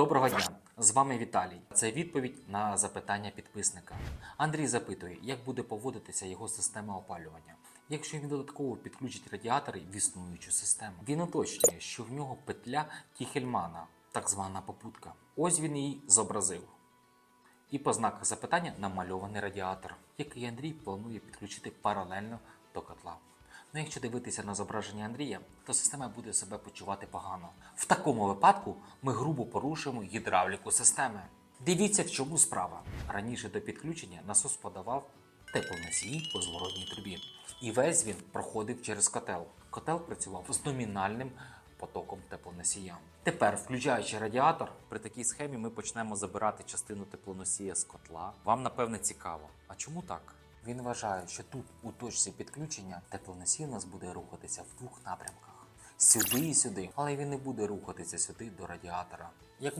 Доброго дня! З вами Віталій. Це відповідь на запитання підписника. Андрій запитує, як буде поводитися його система опалювання. Якщо він додатково підключить радіатори в існуючу систему, він уточнює, що в нього петля Кіхельмана, так звана попутка. Ось він її зобразив. І по знаках запитання намальований радіатор, який Андрій планує підключити паралельно до котла. Ну, якщо дивитися на зображення Андрія, то система буде себе почувати погано. В такому випадку ми грубо порушуємо гідравліку системи. Дивіться, в чому справа. Раніше до підключення насос подавав теплоносій по зворотній трубі. І весь він проходив через котел. Котел працював з номінальним потоком теплоносія. Тепер, включаючи радіатор, при такій схемі ми почнемо забирати частину теплоносія з котла. Вам напевне цікаво. А чому так? Він вважає, що тут у точці підключення теплоносій у нас буде рухатися в двох напрямках: сюди і сюди, але він не буде рухатися сюди до радіатора. Як